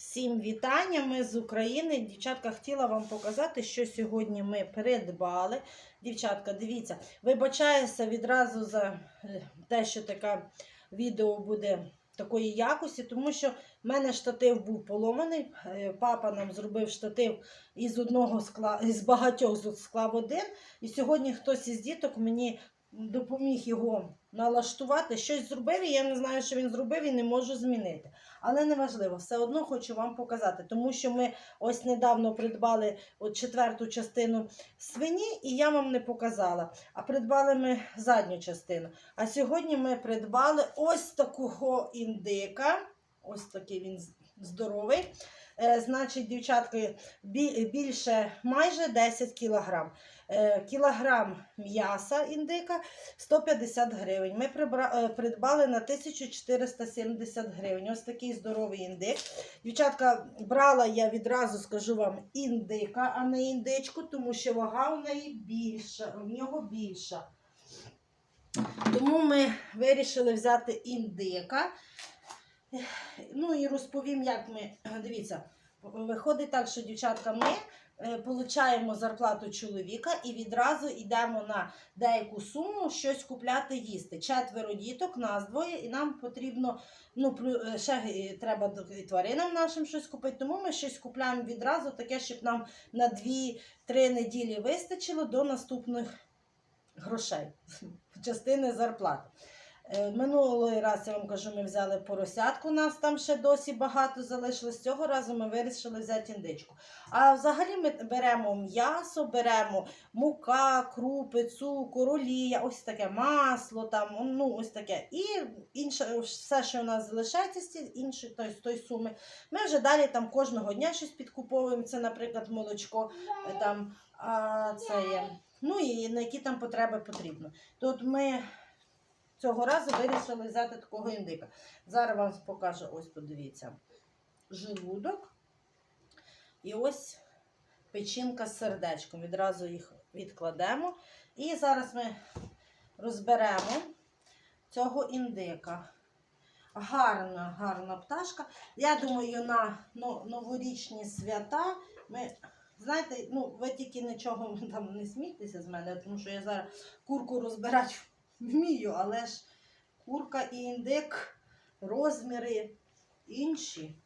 Всім вітання! Ми з України. Дівчатка, хотіла вам показати, що сьогодні ми придбали. Дівчатка, дивіться, вибачаюся відразу за е, те, що таке відео буде такої якості, тому що в мене штатив був поломаний. Е, Папа нам зробив штатив із одного скла, із багатьох склав один. І сьогодні хтось із діток мені допоміг його налаштувати. Щось зробив, і я не знаю, що він зробив, і не можу змінити. Але неважливо, все одно хочу вам показати, тому що ми ось недавно придбали от четверту частину свині, і я вам не показала. А придбали ми задню частину. А сьогодні ми придбали ось такого індика. Ось такий він здоровий. Е, значить, дівчатки, більше майже 10 кілограм. Е, кілограм м'яса індика 150 гривень. Ми е, придбали на 1470 гривень. Ось такий здоровий індик. Дівчатка, брала я відразу скажу вам індика, а не індичку, тому що вага у неї більша, в нього більша. Тому ми вирішили взяти індика. Ну і розповім, як ми. Дивіться, виходить так, що дівчатка, ми е, получаємо зарплату чоловіка і відразу йдемо на деяку суму щось купляти їсти. Четверо діток, нас двоє, і нам потрібно, ну, е, ще е, треба тваринам нашим щось купити. Тому ми щось купляємо відразу, таке, щоб нам на 2-3 неділі вистачило до наступних грошей, частини зарплати. Е, Минулий раз я вам кажу, ми взяли поросятку, у нас там ще досі багато залишилось. Цього разу ми вирішили взяти індичку. А взагалі ми беремо м'ясо, беремо мука, крупи, цукор, олія, ось таке масло, там, ну ось таке. І інше, все, що у нас залишається з іншої з тої суми, ми вже далі там кожного дня щось підкуповуємо. Це, наприклад, молочко, е, там, а, це є. Ну і на які там потреби потрібно. Тут ми цього разу вирішили взяти такого індика. Зараз вам покажу, ось подивіться, желудок. І ось печінка з сердечком. Відразу їх відкладемо. І зараз ми розберемо цього індика. Гарна, гарна пташка. Я думаю, на но- новорічні свята ми. Знаєте, ну ви тільки нічого там не смійтеся з мене, тому що я зараз курку розбирати вмію, але ж курка і індик, розміри інші.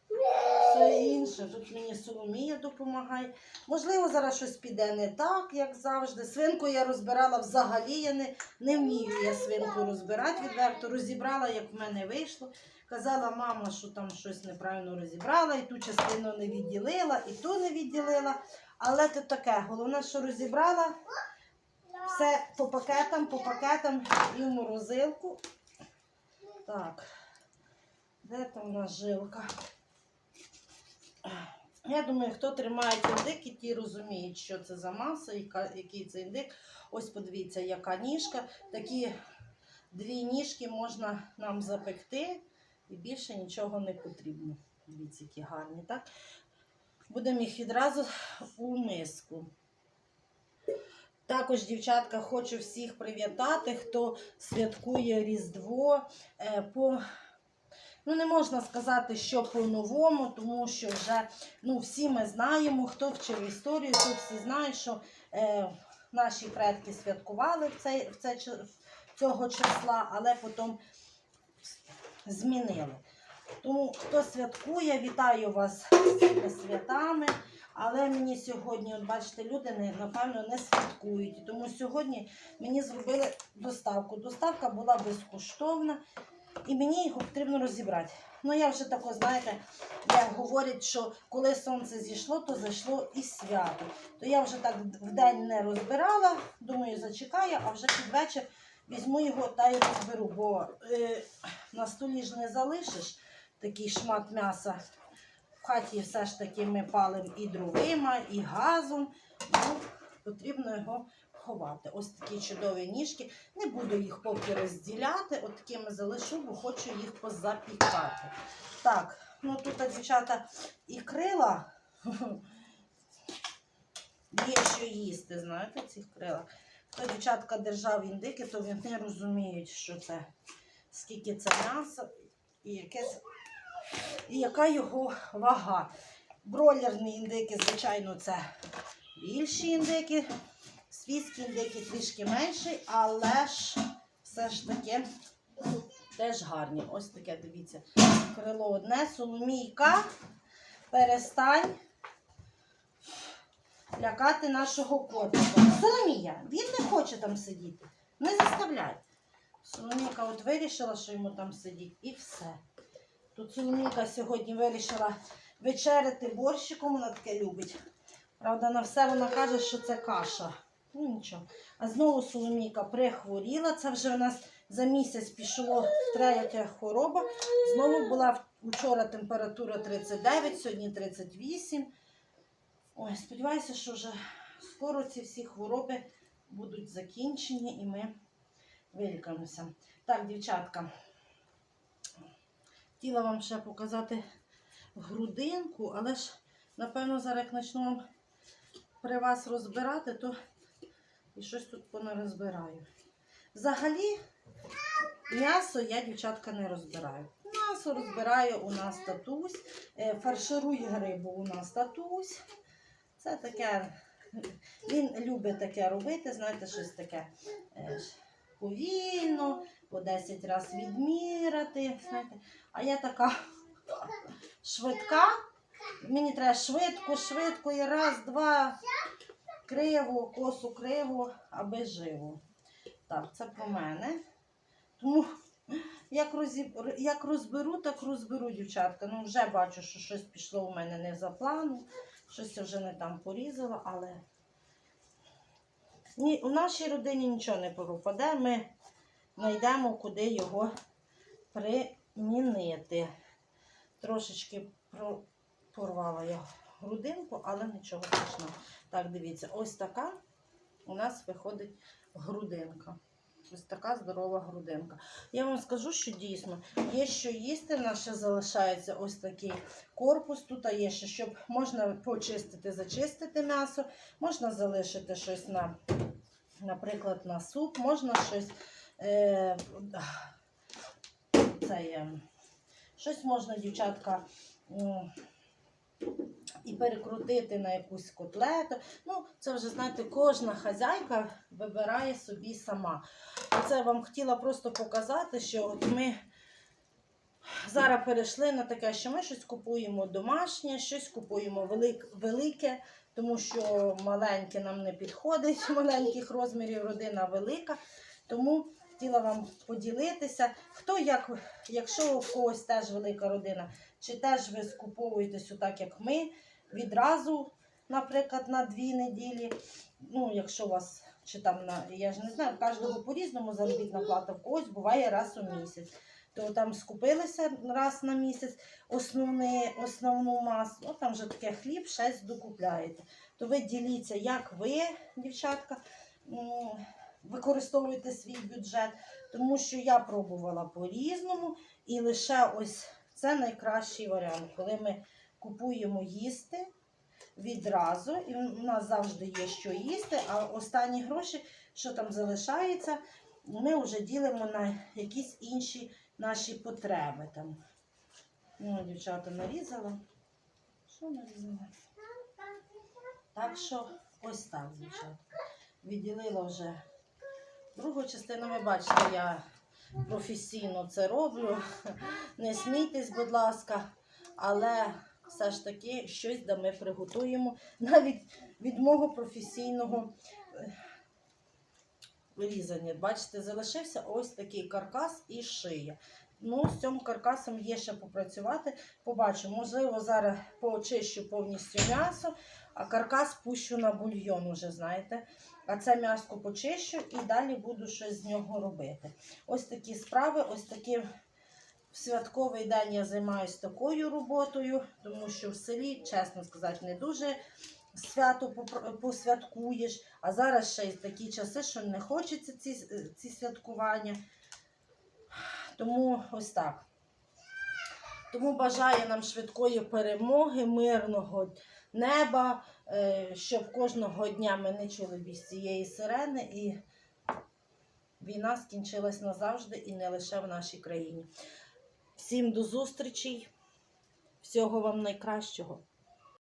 Все інше. Тут мені Соломія допомагає. Можливо, зараз щось піде не так, як завжди. Свинку я розбирала взагалі. Я не, не вмію я свинку розбирати відверто. Розібрала, як в мене вийшло. Казала мама, що там щось неправильно розібрала, і ту частину не відділила, і ту не відділила. Але то таке. Головне, що розібрала, все по пакетам, по пакетам і в морозилку. Так, де там у нас жилка? Я думаю, хто тримає індик, ті розуміють, що це за маса, який це індик. Ось подивіться, яка ніжка. Такі дві ніжки можна нам запекти, і більше нічого не потрібно. Дивіться, які гарні, так? Будемо їх відразу у миску. Також, дівчатка, хочу всіх привітати, хто святкує Різдво. Е, по... Ну, не можна сказати, що по-новому, тому що вже ну, всі ми знаємо, хто вчив історію, то всі знають, що е, наші предки святкували в цей, в це, цього числа, але потім змінили. Тому хто святкує, вітаю вас з цими святами. Але мені сьогодні, от бачите, люди напевно не святкують. Тому сьогодні мені зробили доставку. Доставка була безкоштовна, і мені його потрібно розібрати. Ну, я вже тако, знаєте, як говорять, що коли сонце зійшло, то зайшло і свято. То я вже так в день не розбирала, думаю, зачекаю, а вже під вечір візьму його та й розберу, бо е, на столі ж не залишиш такий шмат м'яса. В хаті все ж таки ми палимо і дровима, і газом. Ну, потрібно його ховати. Ось такі чудові ніжки. Не буду їх поки розділяти, от такими залишу, бо хочу їх позапікати. Так, ну тут, дівчата, і крила. Є що їсти, знаєте, ці крила. Хто дівчатка держав індики, то вони розуміють, що це, скільки це м'яса і яке це і яка його вага. Бройлерні індики, звичайно, це більші індики, свійські індики трішки менші, але ж все ж таки теж гарні. Ось таке, дивіться, крило одне, соломійка, перестань лякати нашого котика. Соломія, він не хоче там сидіти. Не заставляй. Соломійка от вирішила, що йому там сидіть, і все. Тут Соломійка сьогодні вирішила вечеряти борщиком, вона таке любить. Правда, на все вона каже, що це каша. Ну нічого. А знову Соломійка прихворіла. Це вже у нас за місяць пішло третя хвороба. Знову була вчора температура 39, сьогодні 38. Ой, сподіваюся, що вже скоро ці всі хвороби будуть закінчені і ми вилікаємося. Так, дівчатка, хотіла вам ще показати грудинку, але ж, напевно, зараз як почну вам при вас розбирати, то і щось тут понарозбираю. Взагалі, м'ясо я, дівчатка, не розбираю. М'ясо розбирає у нас татусь, е, фарширує грибу у нас татусь. Це таке, він любить таке робити, знаєте, щось таке е, повільно, по 10 разів відміряти. Знаєте. А я така швидка. Мені треба швидко, швидко і раз, два, криво, косу криво, аби живо. Так, це про мене. Тому як, розіб... як розберу, так розберу, дівчатка. Ну, вже бачу, що щось пішло у мене не за планом. Щось вже не там порізала, але Ні, у нашій родині нічого не пропаде. Ми знайдемо, куди його примінити. Трошечки порвала я грудинку, але нічого страшного. Так, дивіться, ось така у нас виходить грудинка. Ось така здорова грудинка. Я вам скажу, що дійсно є що їсти. Ще залишається ось такий корпус. Тут є ще, щоб можна почистити, зачистити м'ясо, можна залишити щось на, наприклад, на суп, можна щось. Е, це є, щось можна, дівчатка, і перекрутити на якусь котлету. Ну, це вже, знаєте, кожна хазяйка вибирає собі сама. Це вам хотіла просто показати, що от ми зараз перейшли на таке, що ми щось купуємо домашнє, щось купуємо велике, тому що маленьке нам не підходить, маленьких розмірів родина велика. Тому хотіла вам поділитися. Хто як, якщо у когось теж велика родина, чи теж ви скуповуєтесь отак, як ми, відразу, наприклад, на дві неділі. Ну, якщо у вас чи там на я ж не знаю, кожного по-різному заробітна плата, в когось буває раз у місяць. То там скупилися раз на місяць основне, основну масу, ну там вже таке хліб, щось докупляєте. То ви діліться, як ви, дівчатка, використовуєте свій бюджет, тому що я пробувала по-різному, і лише ось це найкращий варіант, коли ми купуємо їсти відразу, і у нас завжди є що їсти, а останні гроші, що там залишається, ми вже ділимо на якісь інші наші потреби. Там. Ну, дівчата нарізала. Що нарізала? Так що ось так, дівчата. Відділила вже другу частину. Ви бачите, я професійно це роблю. Не смійтесь, будь ласка, але все ж таки щось да ми приготуємо навіть від мого професійного е, вирізання. Бачите, залишився ось такий каркас і шия. Ну, з цим каркасом є ще попрацювати. Побачу, можливо, зараз поочищу повністю м'ясо, а каркас пущу на бульйон, уже знаєте. А це м'яско почищу і далі буду щось з нього робити. Ось такі справи, ось такі в святковий день я займаюся такою роботою, тому що в селі, чесно сказати, не дуже свято посвяткуєш. А зараз ще й такі часи, що не хочеться ці, ці святкування. Тому ось так. Тому бажаю нам швидкої перемоги, мирного неба, е, щоб кожного дня ми не чули більш цієї сирени і війна скінчилась назавжди і не лише в нашій країні. Всім до зустрічей. Всього вам найкращого.